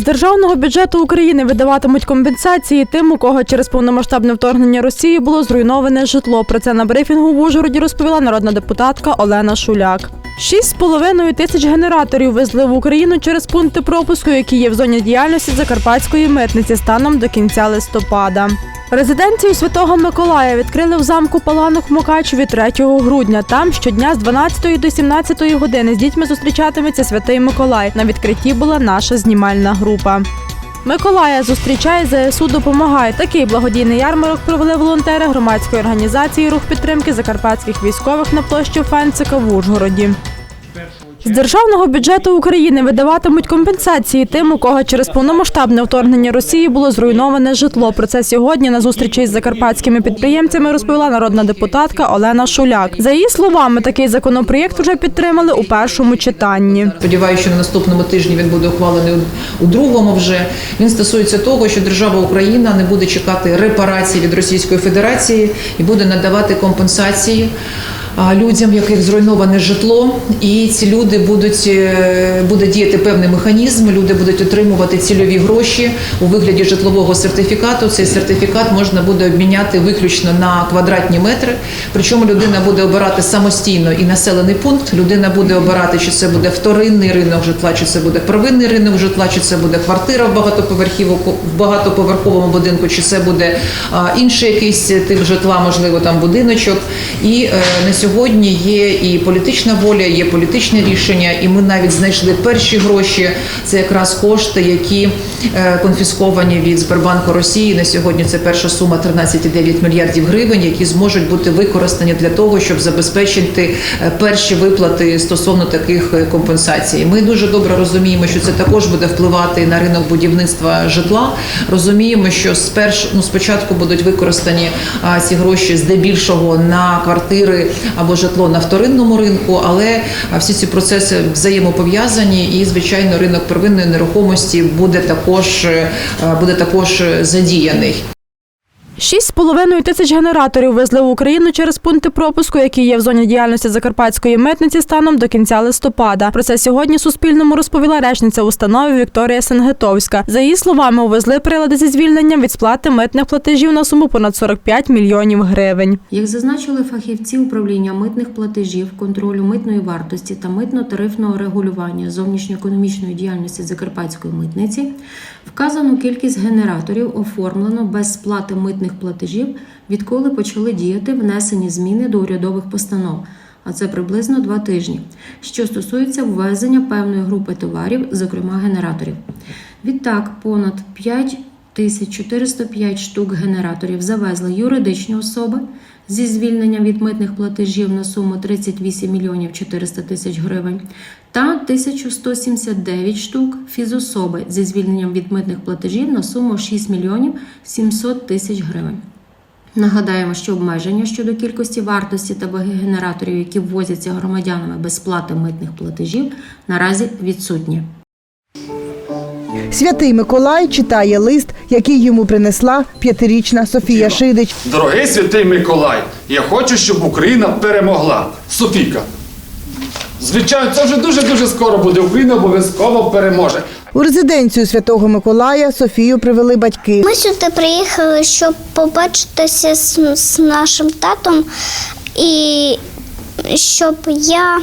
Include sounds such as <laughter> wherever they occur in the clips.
З державного бюджету України видаватимуть компенсації тим, у кого через повномасштабне вторгнення Росії було зруйноване житло. Про це на брифінгу в Ужгороді розповіла народна депутатка Олена Шуляк. Шість з половиною тисяч генераторів везли в Україну через пункти пропуску, які є в зоні діяльності Закарпатської митниці станом до кінця листопада. Резиденцію Святого Миколая відкрили в замку Паланок в Мукачеві 3 грудня. Там щодня з 12 до 17 години з дітьми зустрічатиметься Святий Миколай. На відкритті була наша знімальна група. Миколая зустрічає ЗСУ допомагає. Такий благодійний ярмарок провели волонтери громадської організації Рух підтримки закарпатських військових на площі Фенцика в Ужгороді. З державного бюджету України видаватимуть компенсації тим, у кого через повномасштабне вторгнення Росії було зруйноване житло. Про це сьогодні на зустрічі з закарпатськими підприємцями розповіла народна депутатка Олена Шуляк. За її словами, такий законопроєкт вже підтримали у першому читанні. Сподіваюся, що на наступному тижні він буде ухвалений у другому. Вже він стосується того, що держава Україна не буде чекати репарації від Російської Федерації і буде надавати компенсації. Людям, в яких зруйноване житло, і ці люди будуть е, буде діяти певний механізм. Люди будуть отримувати цільові гроші у вигляді житлового сертифікату. Цей сертифікат можна буде обміняти виключно на квадратні метри. Причому людина буде обирати самостійно і населений пункт. Людина буде обирати, чи це буде вторинний ринок житла, чи це буде первинний ринок житла, чи це буде квартира в багатоповерхівку в багатоповерховому будинку, чи це буде інший якийсь тип житла, можливо, там будиночок. І е, на сьогодні є і політична воля, є політичне рішення, і ми навіть знайшли перші гроші. Це якраз кошти, які е, конфісковані від Сбербанку Росії. На сьогодні це перша сума 13,9 мільярдів гривень, які зможуть бути використані для того, щоб забезпечити е, перші виплати стосовно таких е, компенсацій. Ми дуже добре розуміємо, що це також буде впливати на ринок будівництва житла. Розуміємо, що спершу ну, спочатку будуть використані ці гроші здебільшого на квартири або житло на вторинному ринку, але всі ці процеси взаємопов'язані, і звичайно, ринок первинної нерухомості буде також е, буде також е, задіяний. Шість з половиною тисяч генераторів везли в Україну через пункти пропуску, які є в зоні діяльності Закарпатської митниці станом до кінця листопада. Про це сьогодні Суспільному розповіла речниця установи Вікторія Сенгетовська. За її словами, увезли прилади зі звільненням від сплати митних платежів на суму понад 45 мільйонів гривень. Як зазначили фахівці управління митних платежів, контролю митної вартості та митно-тарифного регулювання зовнішньоекономічної діяльності Закарпатської митниці, вказану кількість генераторів оформлено без сплати митних платежів, відколи почали діяти внесені зміни до урядових постанов. А це приблизно два тижні, що стосується ввезення певної групи товарів, зокрема генераторів. Відтак, понад 5 1405 штук генераторів завезли юридичні особи зі звільненням від митних платежів на суму 38 мільйонів 400 тисяч гривень та 1179 штук фізособи зі звільненням від митних платежів на суму 6 мільйонів 700 тисяч гривень. Нагадаємо, що обмеження щодо кількості вартості та ваги генераторів, які ввозяться громадянами без сплати митних платежів, наразі відсутні. Святий Миколай читає лист, який йому принесла п'ятирічна Софія Шидич. Дорогий святий Миколай, я хочу, щоб Україна перемогла. Софійка. Звичайно, це вже дуже-дуже скоро буде. Україна обов'язково переможе. У резиденцію Святого Миколая Софію привели батьки. Ми сюди приїхали, щоб побачитися з, з нашим татом і щоб я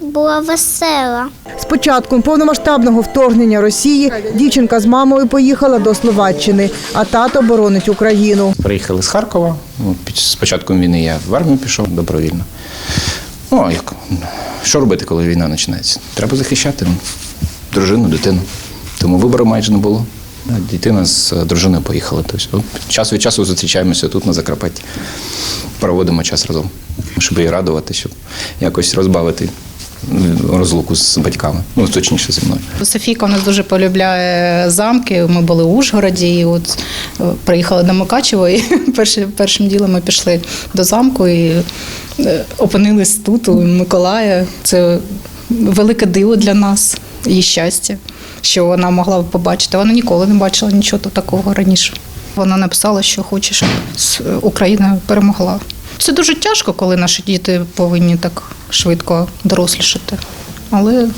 була весела. З початком повномасштабного вторгнення Росії дівчинка з мамою поїхала до Словаччини, а тато боронить Україну. Приїхали з Харкова. Ну, з початком війни я в армію пішов добровільно. Ну, як? Що робити, коли війна починається? Треба захищати ну, дружину, дитину. Тому вибору майже не було. Дитина з е, дружиною поїхала. Тобто, час від часу зустрічаємося тут на Закарпатті. Проводимо час разом, щоб її радувати, щоб якось розбавити розлуку з батьками. Ну, точніше зі мною. Софійка у нас дуже полюбляє замки. Ми були у Ужгороді, і от е, приїхали до Мукачева, і <laughs> першим, першим ділом ми пішли до замку і е, опинились тут, у Миколая. Це велике диво для нас, її щастя, що вона могла побачити. Вона ніколи не бачила нічого такого раніше. Вона написала, що хоче, щоб Україна перемогла. Це дуже тяжко, коли наші діти повинні так швидко дорослішати. Але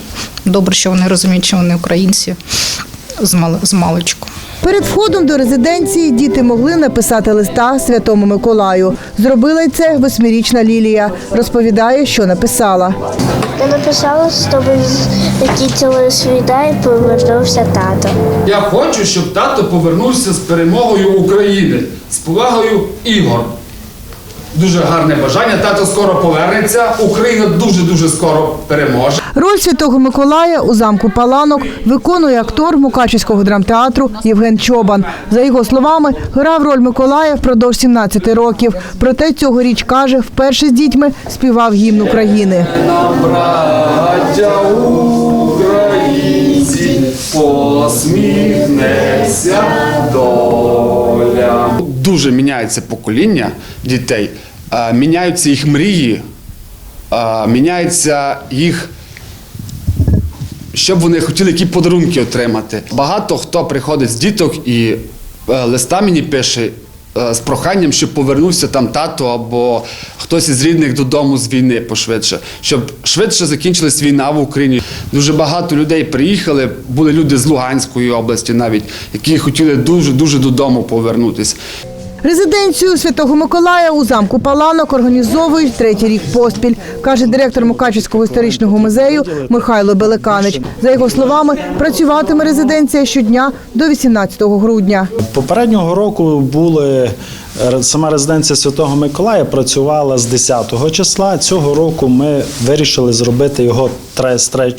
добре, що вони розуміють, що вони українці з мал- маличку. Перед входом до резиденції діти могли написати листа Святому Миколаю. Зробила й це восьмирічна Лілія. Розповідає, що написала. Я написала, щоб закінчили світа і повернувся тато. Я хочу, щоб тато повернувся з перемогою України, з повагою Ігор. Дуже гарне бажання. Тато скоро повернеться. Україна дуже дуже скоро переможе. Роль святого Миколая у замку Паланок виконує актор Мукачівського драмтеатру Євген Чобан. За його словами, грав роль Миколая впродовж 17 років. Проте цьогоріч каже, вперше з дітьми співав гімн України. Браття українці, посміхнеться доля. Дуже міняється покоління дітей, міняються їх мрії, а, міняється їх. Що б вони хотіли, які подарунки отримати. Багато хто приходить з діток і е, листа мені пише е, з проханням, щоб повернувся там тато або хтось із рідних додому з війни пошвидше, щоб швидше закінчилась війна в Україні. Дуже багато людей приїхали, були люди з Луганської області навіть, які хотіли дуже дуже додому повернутися. Резиденцію святого Миколая у замку Паланок організовують третій рік поспіль, каже директор Мукачівського історичного музею Михайло Белеканич. За його словами, працюватиме резиденція щодня до 18 грудня. Попереднього року були сама резиденція Святого Миколая працювала з 10 числа. Цього року ми вирішили зробити його з 3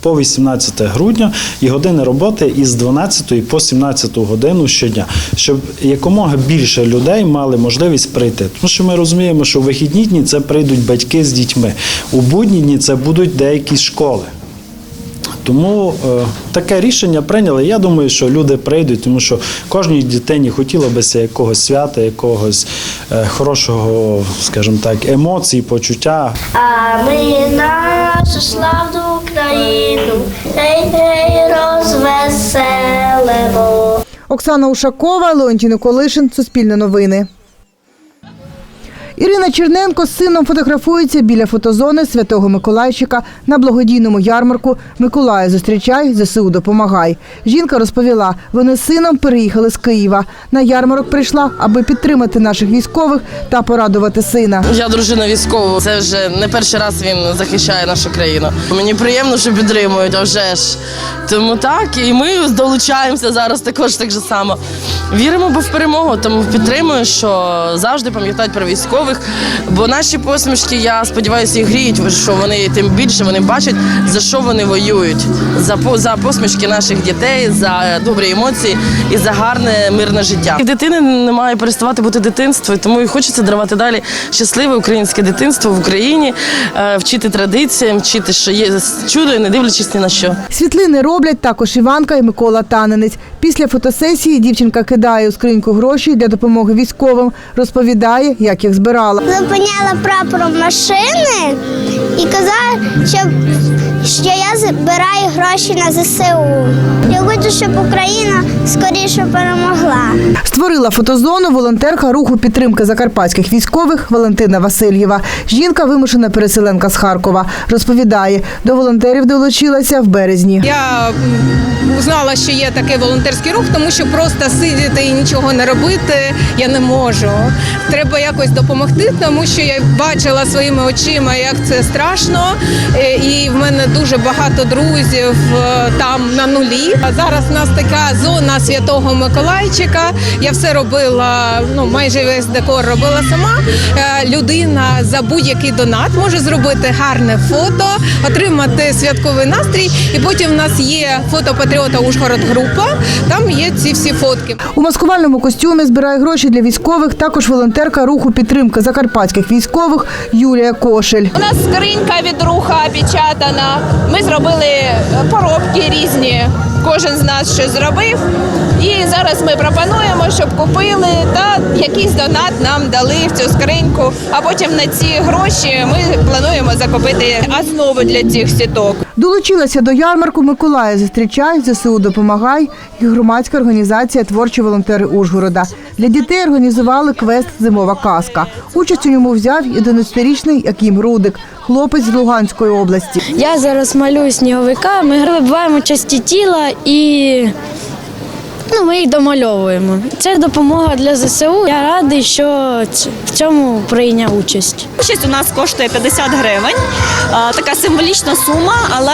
по 18 грудня і години роботи із 12 по 17 годину щодня, щоб якомога більше людей мали можливість прийти. Тому що ми розуміємо, що в вихідні дні це прийдуть батьки з дітьми. У будні дні це будуть деякі школи. Тому е, таке рішення прийняли. Я думаю, що люди прийдуть, тому що кожній дитині хотілося б якогось свята, якогось е, хорошого, скажімо так, емоцій, почуття. А ми нашу славну Україну, гей, гей, розвеселимо. Оксана Ушакова, Леонтій Николишин, Суспільне новини. Ірина Черненко з сином фотографується біля фотозони Святого Миколайчика на благодійному ярмарку Миколая зустрічай, ЗСУ допомагай. Жінка розповіла, вони з сином переїхали з Києва. На ярмарок прийшла, аби підтримати наших військових та порадувати сина. Я дружина військового. Це вже не перший раз він захищає нашу країну. Мені приємно, що підтримують, а вже ж. Тому так, і ми долучаємося зараз також так же само. Віримо бо в перемогу, тому підтримую, що завжди пам'ятають про військових. Бо наші посмішки, я сподіваюся, їх гріють, що вони тим більше вони бачать, за що вони воюють. За по- за посмішки наших дітей, за добрі емоції і за гарне мирне життя. І дитини не має переставати бути дитинством, тому і хочеться дарувати далі щасливе українське дитинство в Україні, е, вчити традиціям, вчити, що є чудо, і не дивлячись ні на що. Світлини роблять також Іванка і Микола Таненець. Після фотосесії дівчинка кидає у скриньку гроші для допомоги військовим, розповідає, як їх збирала. Зупиняла прапором машини і казала, що, що я збираю гроші на ЗСУ. Я хочу, щоб Україна скоріше перемогла. Створила фотозону волонтерка руху підтримки закарпатських військових Валентина Васильєва. Жінка вимушена переселенка з Харкова. Розповідає, до волонтерів долучилася в березні. Я узнала, що є такий волонтерський рух, тому що просто сидіти і нічого не робити я не можу. Треба якось допомогти, тому що я бачила своїми очима, як це страшно. Е, І в мене дуже багато друзів е, там на нулі. А зараз у нас така зона святого Миколайчика. Я все робила, ну майже весь декор робила сама. Е, Людина за будь-який донат може зробити гарне фото, отримати святковий настрій. І потім в нас є фото патріота Ужгород група. Там є ці всі фотки. У маскувальному костюмі збирає гроші для військових. Також волонтерка руху підтримки закарпатських військових Юлія Кошель. У нас скринька від руха опечатана. Ми зробили е, поробки різні. Кожен з нас щось зробив. І зараз ми пропонуємо, щоб купили та якийсь донат нам дали в цю скриньку. А потім на ці гроші ми плануємо закупити основу для цих сіток. Долучилася до ярмарку Миколая зустрічай, ЗСУ допомагай і громадська організація Творчі волонтери Ужгорода. Для дітей організували квест Зимова казка. Участь у ньому взяв і 11-річний Акім Рудик. Хлопець з Луганської області. Я зараз малюю сніговика, ми грибаємо часті тіла і ну, ми їх домальовуємо. Це допомога для ЗСУ. Я радий, що в цьому прийняв участь. Участь у нас коштує 50 гривень. Така символічна сума, але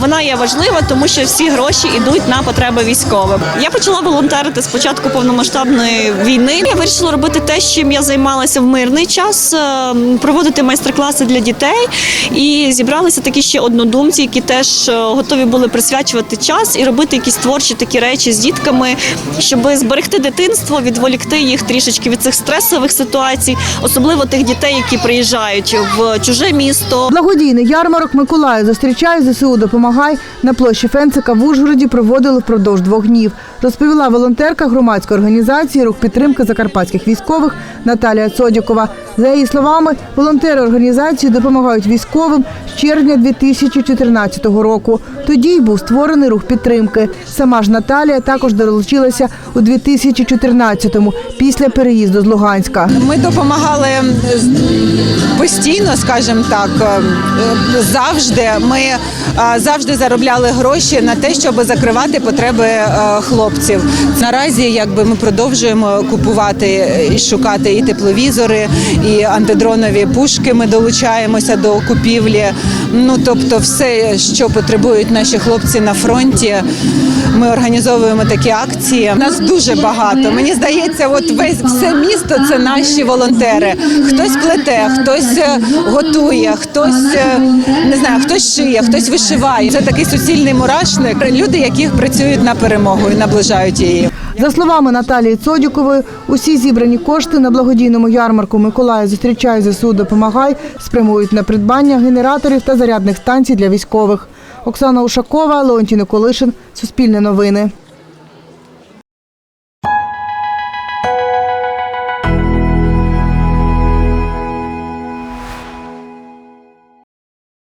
вона є важлива, тому що всі гроші йдуть на потреби військових. Я почала волонтерити з початку повномасштабної війни. Я вирішила робити те, чим я займалася в мирний час, проводити майстер-класи для дітей. І зібралися такі ще однодумці, які теж готові були присвячувати час і робити якісь творчі такі речі з дітками, щоб зберегти дитинство, відволікти їх трішечки від цих стресових ситуацій, особливо тих дітей, які приїжджають в чуже місто. Благодійний ярмарок Миколаю зустрічає ЗСУ допомагай на площі Фенцика в Ужгороді проводили впродовж двох днів. Розповіла волонтерка громадської організації Рух підтримки закарпатських військових Наталія Цодікова. За її словами, волонтери організації допомагають військовим з червня 2014 року. Тоді й був створений рух підтримки. Сама ж Наталія також долучилася у 2014-му після переїзду з Луганська. Ми допомагали постійно, скажімо так, е, завжди. Ми е, завжди заробляли гроші на те, щоб закривати потреби е, хлопців. Наразі якби ми продовжуємо купувати і шукати і тепловізори, і антидронові пушки. Ми долучаємося до купівлі. Ну тобто, все, що потребують наші хлопці на фронті. Ми організовуємо такі акції. Нас дуже багато. Мені здається, от весь все місто це наші волонтери. Хтось плете, хтось е, готує, хтось е, не знаю, хтось шиє, хтось вишиває. Це такий суцільний мурашник. Люди, які працюють на перемогу і наближають її. За словами Наталії Цодюкової, усі зібрані кошти на благодійному ярмарку Миколая зустрічає ЗСУ допомагай спрямують на придбання генераторів та зарядних станцій для військових. Оксана Ушакова, Леонтій Николишин, Суспільне новини.